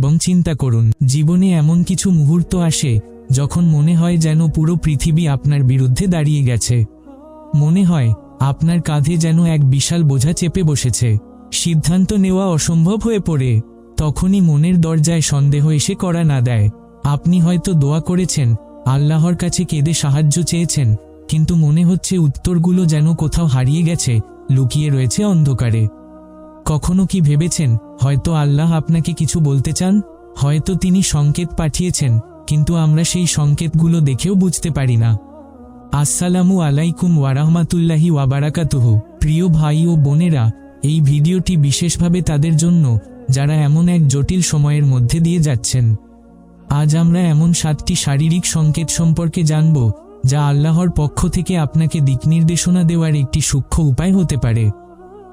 এবং চিন্তা করুন, জীবনে এমন কিছু মুহূর্ত আসে, যখন মনে হয় যেন পুরো পৃথিবী আপনার বিরুদ্ধে দাঁড়িয়ে গেছে। মনে হয়, আপনার কাঁধে যেন এক বিশাল বোঝা চেপে বসেছে। সিদ্ধান্ত নেওয়া অসম্ভব হয়ে পড়ে। তখনই মনের দরজায় সন্দেহ এসে করা না দেয়। আপনি হয়তো দোয়া করেছেন, আল্লাহর কাছে কেঁদে সাহায্য চেয়েছেন, কিন্তু মনে হচ্ছে উত্তরগুলো যেন কোথাও হারিয়ে গেছে, লুকিয়ে রয়েছে অন্ধকারে। কখনো কি ভেবেছেন, হয়তো আল্লাহ আপনাকে কিছু বলতে চান? হয়তো তিনি সংকেত পাঠিয়েছেন, কিন্তু আমরা সেই সংকেতগুলো দেখেও বুঝতে পারি না। আসসালামু আলাইকুম ওয়ারাহমাতুল্লাহি ওয়াবারাকাতুহু। প্রিয় ভাই ও বোনেরা, এই ভিডিওটি বিশেষভাবে তাদের জন্য, যারা এমন এক জটিল সময়ের মধ্যে দিয়ে যাচ্ছেন। আজ আমরা এমন সাতটি শারীরিক সংকেত সম্পর্কে জানব, যা আল্লাহর পক্ষ থেকে আপনাকে দিকনির্দেশনা দেওয়ার একটি সূক্ষ্ম উপায় হতে পারে।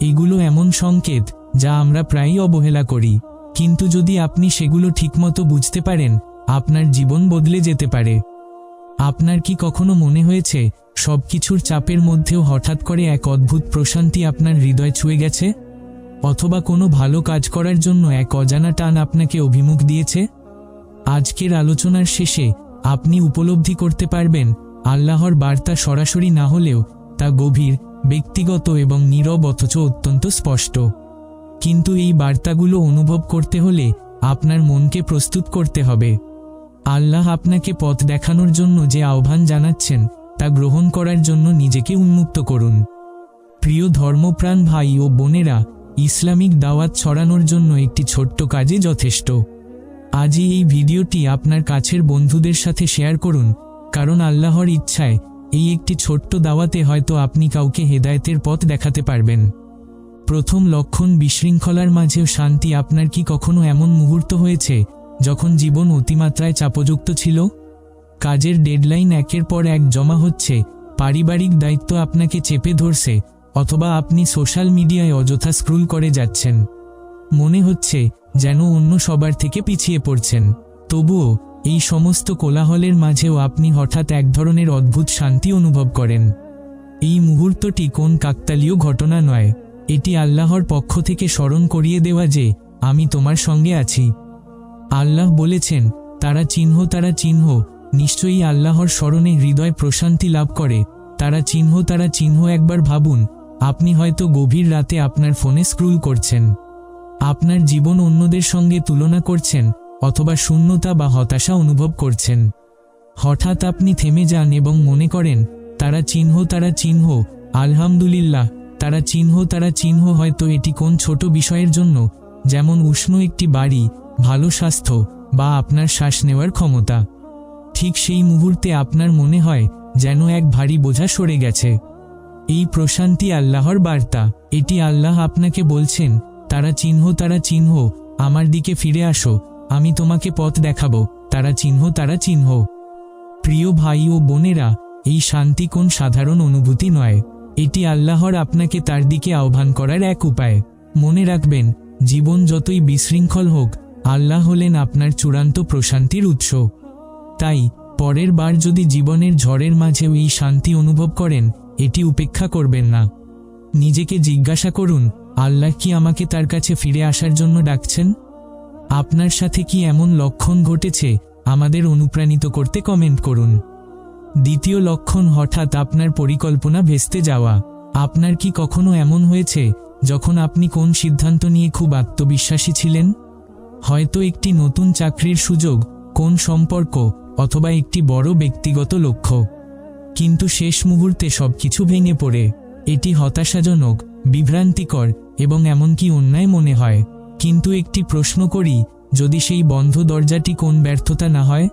এগুলো এমন সংকেত যা আমরা প্রায়ই অবহেলা করি। কিন্তু যদি আপনি সেগুলো ঠিকমতো বুঝতে পারেন, আপনার জীবন বদলে যেতে পারে। আপনার কি কখনো মনে হয়েছে, সবকিছুর চাপের মধ্যেও হঠাৎ করে এক অদ্ভুত প্রশান্তি আপনার হৃদয় ছুঁয়ে গেছে? অথবা কোনো ভালো কাজ করার জন্য এক অজানা টান আপনাকে অভিমুখ দিয়েছে? আজকের আলোচনার শেষে আপনি উপলব্ধি করতে পারবেন, আল্লাহর বার্তা সরাসরি না হলেও তা গভীর ব্যক্তিগত এবং নীরব অথচ অত্যন্ত স্পষ্ট। কিন্তু এই বার্তাগুলো অনুভব করতে হলে আপনার মনকে প্রস্তুত করতে হবে। আল্লাহ আপনাকে পথ দেখানোর জন্য যে আহ্বান জানাচ্ছেন, তা গ্রহণ করার জন্য নিজেকে উন্মুক্ত করুন। প্রিয় ধর্মপ্রাণ ভাই ও বোনেরা, ইসলামিক দাওয়াত ছড়ানোর জন্য একটি ছোট্ট কাজে যথেষ্ট। আজই এই ভিডিওটি আপনার কাছের বন্ধুদের সাথে শেয়ার করুন, কারণ আল্লাহর ইচ্ছায় এই একটি ছোট্ট দাওয়াতে হয়তো আপনি কাউকে হেদায়তের পথ দেখাতে পারবেন। প্রথম লক্ষণ বিশৃঙ্খলার মাঝেও শান্তি আপনার কি কখনো এমন মুহূর্ত হয়েছে, যখন জীবন অতিমাত্রায় চাপযুক্ত ছিল? কাজের ডেডলাইন একের পর এক জমা হচ্ছে, পারিবারিক দায়িত্ব আপনাকে চেপে ধরছে, অথবা আপনি সোশ্যাল মিডিয়ায় অযথা স্ক্রুল করে যাচ্ছেন। মনে হচ্ছে, যেন অন্য সবার থেকে পিছিয়ে পড়ছেন। তবুও এই সমস্ত কোলাহলের মাঝেও আপনি হঠাৎ এক ধরনের অদ্ভুত শান্তি অনুভব করেন। এই মুহূর্তটি কোন কাকতালীয় ঘটনা নয়। এটি আল্লাহর পক্ষ থেকে স্মরণ করিয়ে দেওয়া যে, আমি তোমার সঙ্গে আছি। আল্লাহ বলেছেন, তারা চিহ্ন তারা চিহ্ন। নিশ্চয়ই আল্লাহর স্মরণে হৃদয় প্রশান্তি লাভ করে। তারা চিহ্ন তারা চিহ্ন একবার ভাবুন। আপনি হয়তো গভীর রাতে আপনার ফোনে স্ক্রুল করছেন। আপনার জীবন অন্যদের সঙ্গে তুলনা করছেন। অথবা শূন্যতা বা হতাশা অনুভব করছেন। হঠাৎ আপনি থেমে যান এবং মনে করেন, তারা চিহ্ন তারা চিহ্ন, আলহামদুলিল্লাহ, তারা চিহ্ন তারা চিহ্ন, হয়তো এটি কোন ছোট বিষয়ের জন্য, যেমন উষ্ণ একটি বাড়ি, ভালো স্বাস্থ্য, বা আপনার শ্বাস নেওয়ার ক্ষমতা। ঠিক সেই মুহূর্তে আপনার মনে হয় যেন এক ভারী বোঝা সরে গেছে। এই প্রশান্তি আল্লাহর বার্তা, এটি আল্লাহ আপনাকে বলছেন, তারা চিহ্ন তারা চিহ্ন, আমার দিকে ফিরে আসো আমি তোমাকে পথ দেখাব, তারা চিহ্ন তারা চিহ্ন। প্রিয় ভাই ও বোনেরা, এই শান্তি কোন সাধারণ অনুভূতি নয়। এটি আল্লাহর আপনাকে তার দিকে আহ্বান করার এক উপায়। মনে রাখবেন, জীবন যতই বিশৃঙ্খল হোক, আল্লাহ হলেন আপনার চূড়ান্ত প্রশান্তির উৎস। তাই, পরের বার যদি জীবনের ঝড়ের মাঝেও এই শান্তি অনুভব করেন, এটি উপেক্ষা করবেন না। নিজেকে জিজ্ঞাসা করুন, আল্লাহ কি আমাকে তার কাছে ফিরে আসার জন্য ডাকছেন? আপনার সাথে কি এমন লক্ষণ ঘটেছে? আমাদের অনুপ্রাণিত করতে কমেন্ট করুন। দ্বিতীয় লক্ষণ, হঠাৎ আপনার পরিকল্পনা ভেস্তে যাওয়া। আপনার কি কখনো এমন হয়েছে, যখন আপনি কোন সিদ্ধান্ত নিয়ে খুব আত্মবিশ্বাসী ছিলেন? হয়তো একটি নতুন চাকরির সুযোগ, কোন সম্পর্ক, অথবা একটি বড় ব্যক্তিগত লক্ষ্য। কিন্তু শেষ মুহূর্তে সবকিছু ভেঙে পড়ে। এটি হতাশাজনক, বিভ্রান্তিকর, এবং এমনকি অন্যায় মনে হয়। কিন্তু একটি প্রশ্ন করি, যদি সেই বন্ধ দরজাটি কোন ব্যর্থতা না হয়?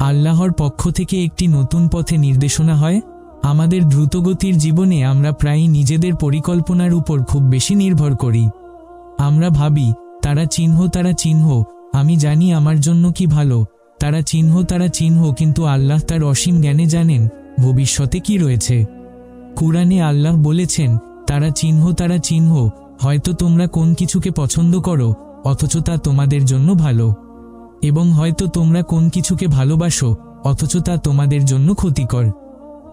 আল্লাহর পক্ষ থেকে একটি নতুন পথে নির্দেশনা হয়। আমাদের দ্রুতগতির জীবনে আমরা প্রায়ই নিজেদের পরিকল্পনার উপর খুব বেশি নির্ভর করি। আমরা ভাবি, তারা চিহ্ন তারা চিহ্ন, আমি জানি আমার জন্য কি ভালো, তারা চিহ্ন তারা চিহ্ন, কিন্তু আল্লাহ তার অসীম জ্ঞানে জানেন, ভবিষ্যতে কি রয়েছে। কুরআনে আল্লাহ বলেছেন, তারা চিহ্ন তারা চিহ্ন হয়তো তোমরা কোন কিছুকে পছন্দ করো, অথচ তা তোমাদের জন্য ভালো। এবং হয়তো তোমরা কোন কিছুকে ভালোবাসো, অথচ তা তোমাদের জন্য ক্ষতিকর।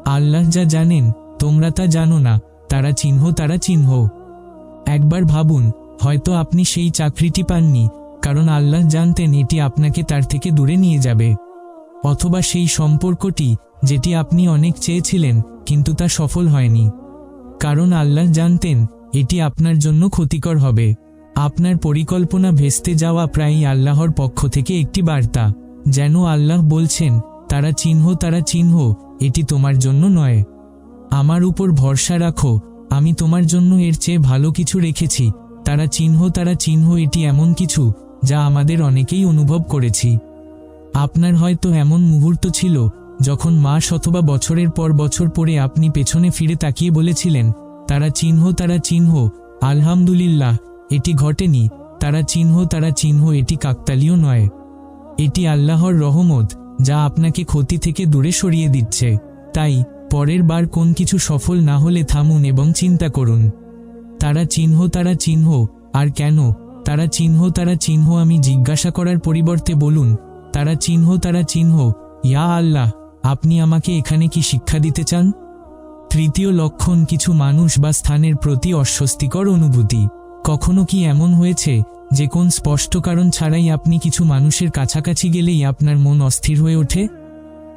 আল্লাহ যা জানেন, তোমরা তা জানো না, তারা চিহ্ন তারা চিহ্ন। একবার ভাবুন, হয়তো আপনি সেই চাকরিটি পাননি, কারণ আল্লাহ জানতেন এটি আপনাকে তার থেকে দূরে নিয়ে যাবে। অথবা সেই সম্পর্কটি, যেটি আপনি অনেক চেয়েছিলেন, কিন্তু তা সফল হয়নি। কারণ আল্লাহ জানতেন এটি আপনার জন্য ক্ষতিকর হবে। আপনার পরিকল্পনা ভেস্তে যাওয়া প্রায়ই আল্লাহর পক্ষ থেকে একটি বার্তা। যেন আল্লাহ বলছেন, তারা চিহ্ন তারা চিহ্ন, এটি তোমার জন্য নয়। আমার উপর ভরসা রাখো, আমি তোমার জন্য এর চেয়ে ভালো কিছু রেখেছি। তারা চিহ্ন তারা চিহ্ন, এটি এমন কিছু, যা আমাদের অনেকেই অনুভব করেছি। আপনার হয়তো এমন মুহূর্ত ছিল, যখন মাস অথবা বছরের পর বছর পরে আপনি পেছনে ফিরে তাকিয়ে বলেছিলেন তারা চিহ্ন তারা চিহ্ন। আলহামদুলিল্লাহ, এটি ঘটেনি। তারা চিহ্ন তারা চিহ্ন, এটি কাকতালীয় নয়। এটি আল্লাহর রহমত, যা আপনাকে ক্ষতি থেকে দূরে সরিয়ে দিচ্ছে। তাই, পরের বার কোন কিছু সফল না হলে থামুন এবং চিন্তা করুন। তারা চিহ্ন তারা চিহ্ন, আর কেন? তারা চিহ্ন তারা চিহ্ন, আমি জিজ্ঞাসা করার পরিবর্তে বলুন, তারা চিহ্ন তারা চিহ্ন, ইয়া আল্লাহ, আপনি আমাকে এখানে কি শিক্ষা দিতে চান? তৃতীয় লক্ষণ কিছু মানুষ বা স্থানের প্রতি অস্বস্তিকর অনুভূতি। কখনো কি এমন হয়েছে যে কোন স্পষ্ট কারণ ছাড়াই আপনি কিছু মানুষের কাছাকাছি গেলেই আপনার মন অস্থির হয়ে ওঠে?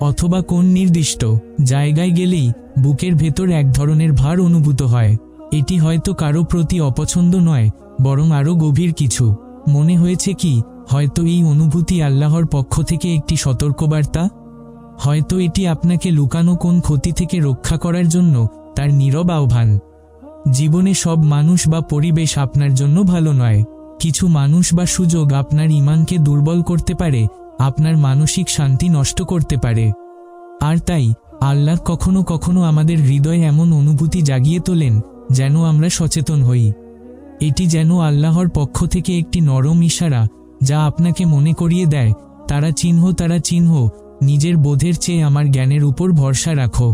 অথবা কোন নির্দিষ্ট জায়গায় গেলেই বুকের ভেতর এক ধরনের ভার অনুভূত হয়? এটি হয়তো কারও প্রতি অপছন্দ নয়, বরং আরও গভীর কিছু। মনে হয়েছে কি, হয়তো এই অনুভূতি আল্লাহর পক্ষ থেকে একটি সতর্কবার্তা? হয়তো এটি আপনাকে লুকানো কোন ক্ষতি থেকে রক্ষা করার জন্য তার নীরব আহ্বান। জীবনে সব মানুষ বা পরিবেশ আপনার জন্য ভালো নয়। কিছু মানুষ বা সুযোগ আপনার ইমানকে দুর্বল করতে পারে, আপনার মানসিক শান্তি নষ্ট করতে পারে। আর তাই, আল্লাহ কখনো কখনো আমাদের হৃদয়ে এমন অনুভূতি জাগিয়ে তোলেন, যেন আমরা সচেতন হই। এটি যেন আল্লাহর পক্ষ থেকে একটি নরম ইশারা, যা আপনাকে মনে করিয়ে দেয়, তারা চিহ্ন তারা চিহ্ন নিজের বোধের চেয়ে আমার জ্ঞানের উপর ভরসা রাখো।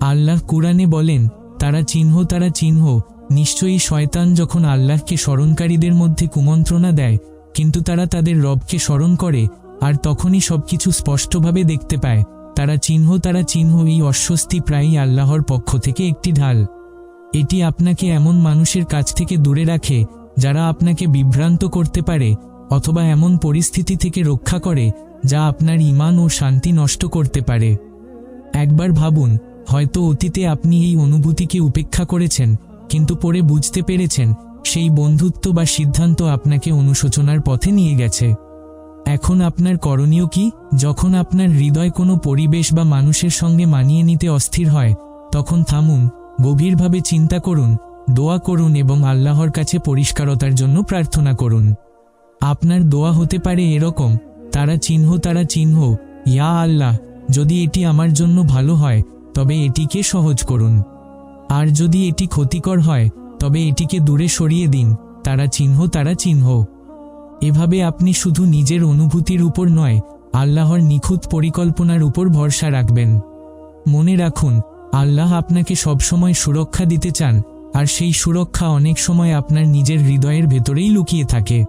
আল্লাহ কুরআনে বলেন, তারা চিহ্ন তারা চিহ্ন, নিশ্চয়ই শয়তান যখন আল্লাহকে স্মরণকারীদের মধ্যে কুমন্ত্রণা দেয়, কিন্তু তারা তাদের রবকে স্মরণ করে, আর তখনই সবকিছু স্পষ্টভাবে দেখতে পায়। তারা চিহ্ন তারা চিহ্ন, এই অস্বস্তি প্রায়ই আল্লাহর পক্ষ থেকে একটি ঢাল। এটি আপনাকে এমন মানুষের কাছ থেকে দূরে রাখে, যারা আপনাকে বিভ্রান্ত করতে পারে, অথবা এমন পরিস্থিতি থেকে রক্ষা করে যা আপনার ইমান ও শান্তি নষ্ট করতে পারে। একবার ভাবুন, হয়তো অতীতে আপনি এই অনুভূতিকে উপেক্ষা করেছেন, কিন্তু পরে বুঝতে পেরেছেন, সেই বন্ধুত্ব বা সিদ্ধান্ত আপনাকে অনুশোচনার পথে নিয়ে গেছে। এখন আপনার করণীয় কি? যখন আপনার হৃদয় কোনো পরিবেশ বা মানুষের সঙ্গে মানিয়ে নিতে অস্থির হয়, তখন থামুন, গভীরভাবে চিন্তা করুন, দোয়া করুন এবং আল্লাহর কাছে পরিষ্কারতার জন্য প্রার্থনা করুন। আপনার দোয়া হতে পারে এরকম তারা চিহ্ন তারা চিহ্ন। ইয়া আল্লাহ, যদি এটি আমার জন্য ভালো হয়, তবে এটিকে সহজ করুন। আর যদি এটি ক্ষতিকর হয়, তবে এটিকে দূরে সরিয়ে দিন। তারা চিহ্ন তারা চিহ্ন। এভাবে আপনি শুধু নিজের অনুভূতির উপর নয়, আল্লাহর নিখুঁত পরিকল্পনার উপর ভরসা রাখবেন। মনে রাখুন, আল্লাহ আপনাকে সবসময় সুরক্ষা দিতে চান, আর সেই সুরক্ষা অনেক সময় আপনার নিজের হৃদয়ের ভেতরেই লুকিয়ে থাকে।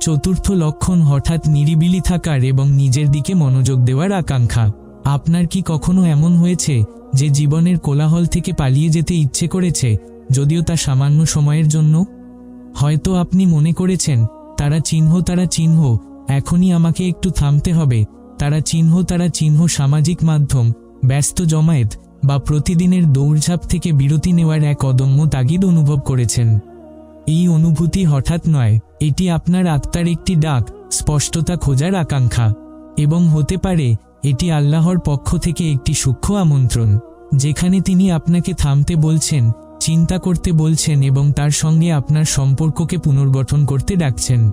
চতুর্থ লক্ষণ হঠাৎ নিরিবিলি থাকার এবং নিজের দিকে মনোযোগ দেওয়ার আকাঙ্ক্ষা। আপনার কি কখনো এমন হয়েছে যে জীবনের কোলাহল থেকে পালিয়ে যেতে ইচ্ছে করেছে, যদিও তা সামান্য সময়ের জন্য? হয়তো আপনি মনে করেছেন, তারা চিহ্ন তারা চিহ্ন, এখনই আমাকে একটু থামতে হবে। তারা চিহ্ন তারা চিহ্ন সামাজিক মাধ্যম, ব্যস্ত জমায়েত বা প্রতিদিনের দৌড়ঝাঁপ থেকে বিরতি নেওয়ার এক অদম্য তাগিদ অনুভব করেছেন। এই অনুভূতি হঠাৎ নয়, এটি আপনার আত্মার একটি ডাক, স্পষ্টতা খোঁজার আকাঙ্ক্ষা। এবং হতে পারে, এটি আল্লাহর পক্ষ থেকে একটি সূক্ষ্ম আমন্ত্রণ, যেখানে তিনি আপনাকে থামতে বলছেন, চিন্তা করতে বলছেন এবং তার সঙ্গে আপনার সম্পর্ককে পুনর্গঠন করতে ডাকছেন।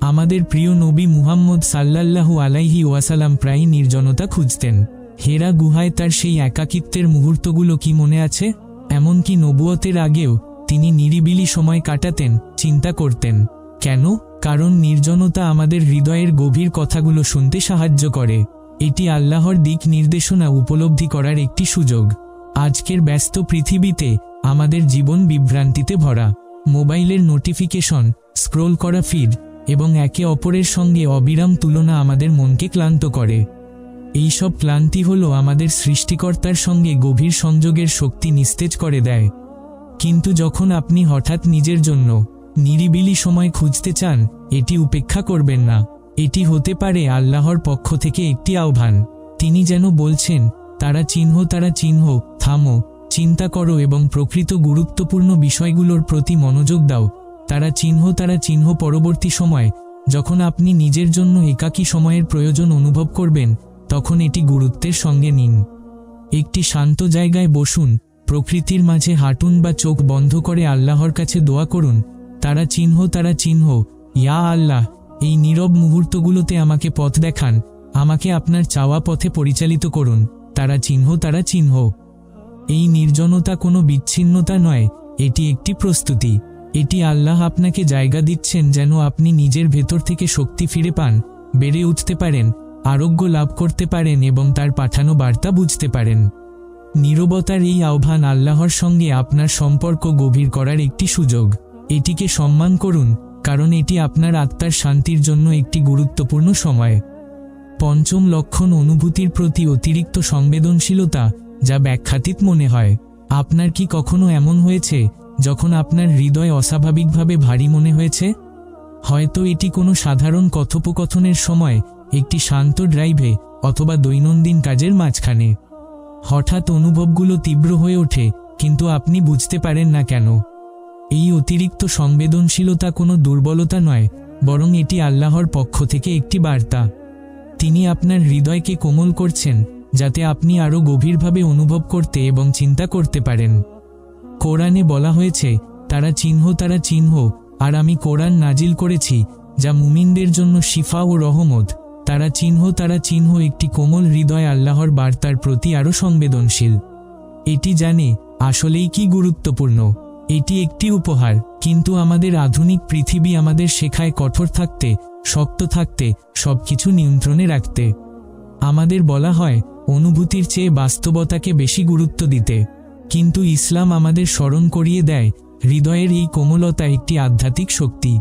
আমাদের প্রিয় নবী মুহাম্মদ সাল্লাল্লাহু আলাইহি ওয়াসালাম প্রায় নির্জনতা খুঁজতেন। হেরা গুহায় তার সেই একাকিত্বের মুহূর্তগুলো কি মনে আছে? এমনকি নবুয়তের আগেও তিনি নিরিবিলি সময় কাটাতেন, চিন্তা করতেন। কেন? কারণ নির্জনতা আমাদের হৃদয়ের গভীর কথাগুলো শুনতে সাহায্য করে। এটি আল্লাহর দিক নির্দেশনা উপলব্ধি করার একটি সুযোগ। আজকের ব্যস্ত পৃথিবীতে আমাদের জীবন বিভ্রান্তিতে ভরা। মোবাইলের নোটিফিকেশন, স্ক্রোল করা ফিড এবং একে অপরের সঙ্গে অবিরাম তুলনা আমাদের মনকে ক্লান্ত করে। এইসব ক্লান্তি হল আমাদের সৃষ্টিকর্তার সঙ্গে গভীর সংযোগের শক্তি নিস্তেজ করে দেয়। কিন্তু যখন আপনি হঠাৎ নিজের জন্য নিরিবিলি সময় খুঁজতে চান, এটি উপেক্ষা করবেন না। এটি হতে পারে আল্লাহর পক্ষ থেকে একটি আহ্বান। তিনি যেন বলছেন, তারা চিহ্ন তারা চিহ্ন, থামো, চিন্তা করো এবং প্রকৃত গুরুত্বপূর্ণ বিষয়গুলোর প্রতি মনোযোগ দাও। তারা চিহ্ন তারা চিহ্ন পরবর্তী সময়, যখন আপনি নিজের জন্য একাকী সময়ের প্রয়োজন অনুভব করবেন, তখন এটি গুরুত্বের সঙ্গে নিন। একটি শান্ত জায়গায় বসুন প্রকৃতির মাঝে হাঁটুন বা চোখ বন্ধ করে আল্লাহর কাছে দোয়া করুন। তারা চিহ্ন তারা চিহ্ন। ইয়া আল্লাহ, এই নীরব মুহূর্তগুলোতে আমাকে পথ দেখান। আমাকে আপনার চাওয়া পথে পরিচালিত করুন। তারা চিহ্ন তারা চিহ্ন। এই নির্জনতা কোনো বিচ্ছিন্নতা নয়, এটি একটি প্রস্তুতি। এটি আল্লাহ আপনাকে জায়গা দিচ্ছেন যেন আপনি নিজের ভেতর থেকে শক্তি ফিরে পান, বেড়ে উঠতে পারেন, আরোগ্য লাভ করতে পারেন এবং তার পাঠানো বার্তা বুঝতে পারেন। নীরবতার এই আহ্বান আল্লাহর সঙ্গে আপনার সম্পর্ক গভীর করার একটি সুযোগ। এটিকে সম্মান করুন, কারণ এটি আপনার আত্মার শান্তির জন্য একটি গুরুত্বপূর্ণ সময়। পঞ্চম লক্ষণ অনুভূতির প্রতি অতিরিক্ত সংবেদনশীলতা, যা ব্যাখ্যাতীত মনে হয়। আপনার কি কখনো এমন হয়েছে, যখন আপনার হৃদয় অস্বাভাবিকভাবে ভারী মনে হয়েছে? হয়তো এটি কোনো সাধারণ কথোপকথনের সময়, একটি শান্ত ড্রাইভে, অথবা দৈনন্দিন কাজের মাঝখানে। হঠাৎ অনুভবগুলো তীব্র হয়ে ওঠে, কিন্তু আপনি বুঝতে পারেন না কেন। এই অতিরিক্ত সংবেদনশীলতা কোনো দুর্বলতা নয়, বরং এটি আল্লাহর পক্ষ থেকে একটি বার্তা। তিনি আপনার হৃদয়কে কোমল করছেন, যাতে আপনি আরও গভীরভাবে অনুভব করতে এবং চিন্তা করতে পারেন। কোরআনে বলা হয়েছে, তারা চিহ্ন তারা চিহ্ন, আর আমি কোরআন নাজিল করেছি, যা মুমিনদের জন্য শিফা ও রহমত। তারা চিহ্ন তারা চিহ্ন একটি কোমল হৃদয় আল্লাহর বার্তার প্রতি আরও সংবেদনশীল। এটি জানে, আসলেই কি গুরুত্বপূর্ণ। এটি একটি উপহার, কিন্তু আমাদের আধুনিক পৃথিবী আমাদের শেখায় কঠোর থাকতে, শক্ত থাকতে, সবকিছু নিয়ন্ত্রণে রাখতে। আমাদের বলা হয়, অনুভূতির চেয়ে বাস্তবতাকে বেশি গুরুত্ব দিতে। কিন্তু ইসলাম আমাদের স্মরণ করিয়ে দেয়, হৃদয়ের এই কোমলতা একটি আধ্যাত্মিক শক্তি।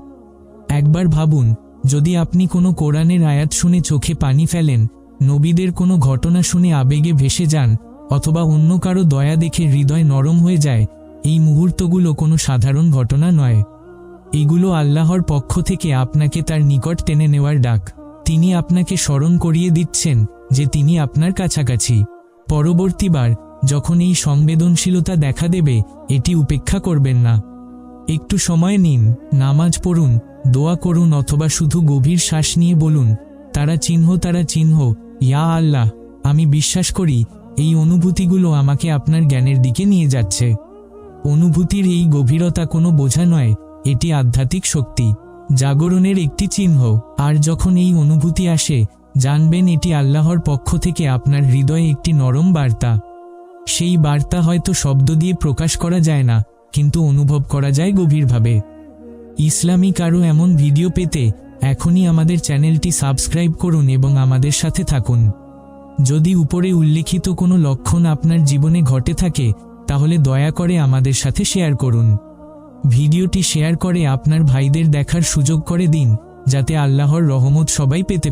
একবার ভাবুন যদি আপনি কোনো কোরআনের আয়াত শুনে চোখে পানি ফেলেন, নবীদের কোনো ঘটনা শুনে আবেগে ভেসে যান, অথবা অন্য কারও দয়া দেখে হৃদয় নরম হয়ে যায়, এই মুহূর্তগুলো কোনো সাধারণ ঘটনা নয়। এগুলো আল্লাহর পক্ষ থেকে আপনাকে তার নিকট টেনে নেওয়ার ডাক। তিনি আপনাকে স্মরণ করিয়ে দিচ্ছেন যে তিনি আপনার কাছাকাছি। পরবর্তীবার, যখন এই সংবেদনশীলতা দেখা দেবে, এটি উপেক্ষা করবেন না। একটু সময় নিন, নামাজ পড়ুন, দোয়া করুন অথবা শুধু গভীর শ্বাস নিয়ে বলুন, তারা চিহ্ন তারা চিহ্ন, ইয়া আল্লাহ, আমি বিশ্বাস করি, এই অনুভূতিগুলো আমাকে আপনার জ্ঞানের দিকে নিয়ে যাচ্ছে। অনুভূতির এই গভীরতা কোনো বোঝা নয়, এটি আধ্যাত্মিক শক্তি, জাগরণের একটি চিহ্ন, আর যখন এই অনুভূতি আসে, জানবেন এটি আল্লাহর পক্ষ থেকে আপনার হৃদয়ে একটি নরম বার্তা। সেই বার্তা হয়তো শব্দ দিয়ে প্রকাশ করা যায় না কিন্তু অনুভব করা যায় গভীরভাবে। ইসলামিক আরও এমন ভিডিও পেতে এখনই আমাদের চ্যানেলটি সাবস্ক্রাইব করুন এবং আমাদের সাথে থাকুন। যদি উপরে উল্লেখিত কোনো লক্ষণ আপনার জীবনে ঘটে থাকে, তাহলে দয়া করে আমাদের সাথে শেয়ার করুন। ভিডিওটি শেয়ার করে আপনার ভাইদের দেখার সুযোগ করে দিন, যাতে আল্লাহর রহমত সবাই পেতে